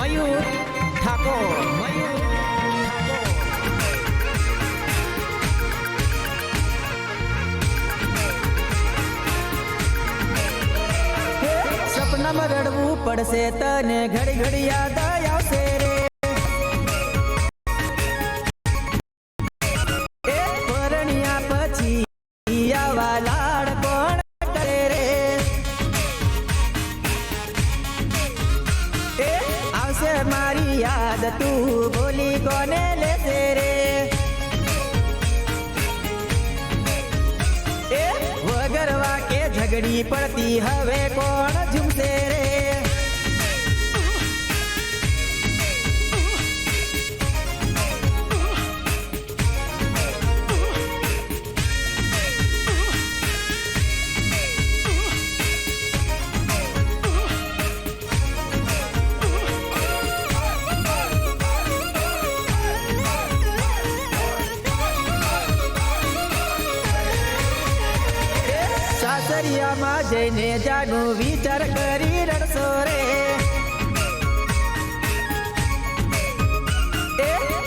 મયુર ઠાકોર. મયુર સપનામાં રડવું પડશે તને ઘડી ઘડી યાદ આવશે. યાદ તું બોલી કોને લેશે રે? એ વગરવા કે ઝઘડી પડતી હવે કોણ ઝૂમશે રે? સાસરિયામાં જઈને જાનું વિચાર કરી રડશો રે.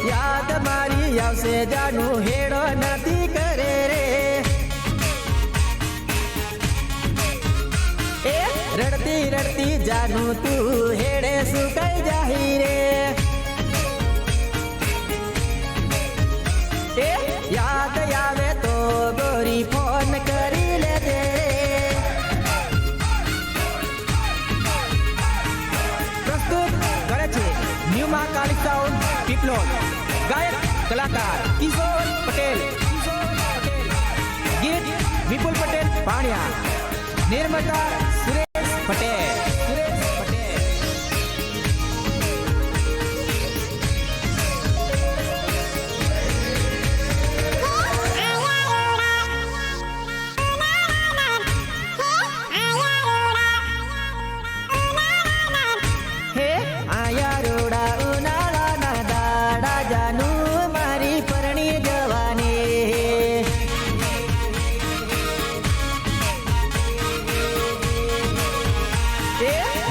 યાદ મારી આવશે, જાનું હેડો નથી કરે રે. એ રડતી રડતી જાનું તું હેડે સુકાઈ જાહી રે? મહાકાળી સાઉન્ડ પીપલોદ ગાયક કલાકાર કિશોર પટેલ ગીત વિપુલ પટેલ પાણિયા નિર્માતા સુરેશ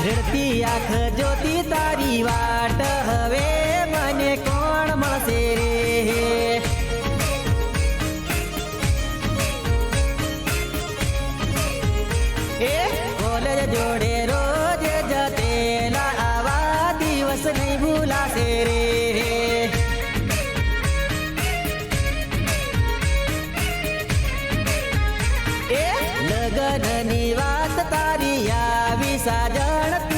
રડતી આખ જોતી તારી વાટ. હવે મને કોણ મળશે રે? એ કોલેજ જોડે રોજ જતેલા આવા દિવસ નહીં ભૂલાશે રે. கல்யாணத்தை